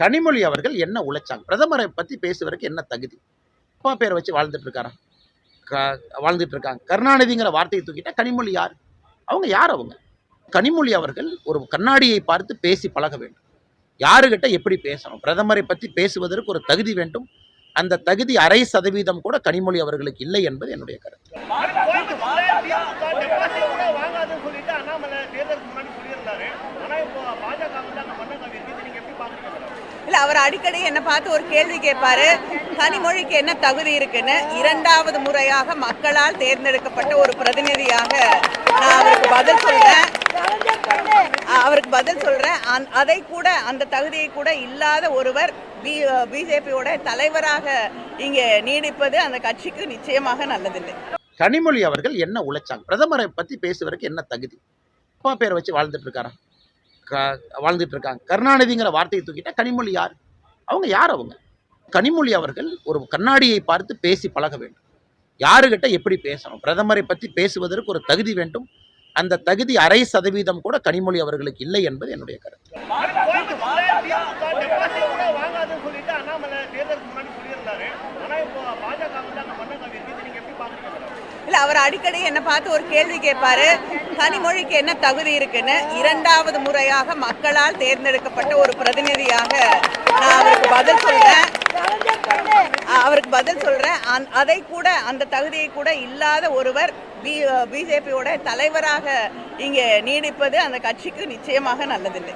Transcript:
கனிமொழி அவர்கள் என்ன உழைச்சாங்க? பிரதமரை பற்றி பேசுவதற்கு என்ன தகுதி? அப்பா பேரை வச்சு வாழ்ந்துட்டு இருக்காரா? க வாழ்ந்துட்டு இருக்காங்க. கருணாநிதிங்கிற வார்த்தையை தூக்கிட்டா கனிமொழி யார்? அவங்க யார் அவங்க? கனிமொழி அவர்கள் ஒரு கண்ணாடியை பார்த்து பேசி பழக வேண்டும். யாருக்கிட்ட எப்படி பேசணும்? பிரதமரை பற்றி பேசுவதற்கு ஒரு தகுதி வேண்டும். அந்த தகுதி அரை சதவீதம் கூட கனிமொழி அவர்களுக்கு இல்லை என்பது என்னுடைய கருத்து. அண்ணாமலை தேர்தலுக்கு முன்னாடி சொல்லியிருந்தாரு. இப்போ பாஜக மேடம்? அவர் அடிக்கடி என்னை பார்த்து ஒரு கேள்வி கேட்பாரு கனிமொழிக்கு என்ன தகுதி இருக்குன்னு? இரண்டாவது முறையாக மக்களால் தேர்ந்தெடுக்கப்பட்ட ஒரு பிரதிநிதியாக நான் அவருக்கு பதில் சொல்றேன். அவருக்கு பதில் சொல்றேன். அதை கூட அந்த தகுதியை கூட இல்லாத ஒருவர் பி பிஜேபியோட தலைவராக இங்கே நீடிப்பது அந்த கட்சிக்கு நிச்சயமாக நல்லதில்லை. கனிமொழி அவர்கள் என்ன உழைச்சாங்க? பிரதமரை பத்தி பேசுவதற்கு என்ன தகுதி? அப்பா பேரை வச்சு வாழ்ந்துட்டு இருக்காரா? க வாழ்ந்துட்டு இருக்காங்க கருணாநிதிங்கிற வார்த்தையை தூக்கிட்டா கனிமொழி யார்? அவங்க யார் அவங்க? கனிமொழி அவர்கள் ஒரு கண்ணாடியை பார்த்து பேசி பழக வேண்டும். யாருகிட்ட எப்படி பேசணும்? பிரதமரை பற்றி பேசுவதற்கு ஒரு தகுதி வேண்டும். அந்த தகுதி அரை சதவீதம் கூட கனிமொழி அவர்களுக்கு இல்லை என்பது என்னுடைய கருத்து. அண்ணாமலை தேர்தலுக்கு முன்னாடி சொல்லியிருந்தாரு. இப்போ பாஜக அவர் அடிக்கடி என்னை பார்த்து ஒரு கேள்வி கேட்பாரு. கனிமொழிக்கு என்ன தகுதி இருக்குன்னு இரண்டாவது முறையாக மக்களால் தேர்ந்தெடுக்கப்பட்ட ஒரு பிரதிநிதியாக நான் அவருக்கு பதில் சொல்றேன். அவருக்கு பதில் சொல்றேன். அதை கூட அந்த தகுதியை கூட இல்லாத ஒருவர் பி பிஜேபியோட தலைவராக இங்கே நீடிப்பது அந்த கட்சிக்கு நிச்சயமாக நல்லதில்லை.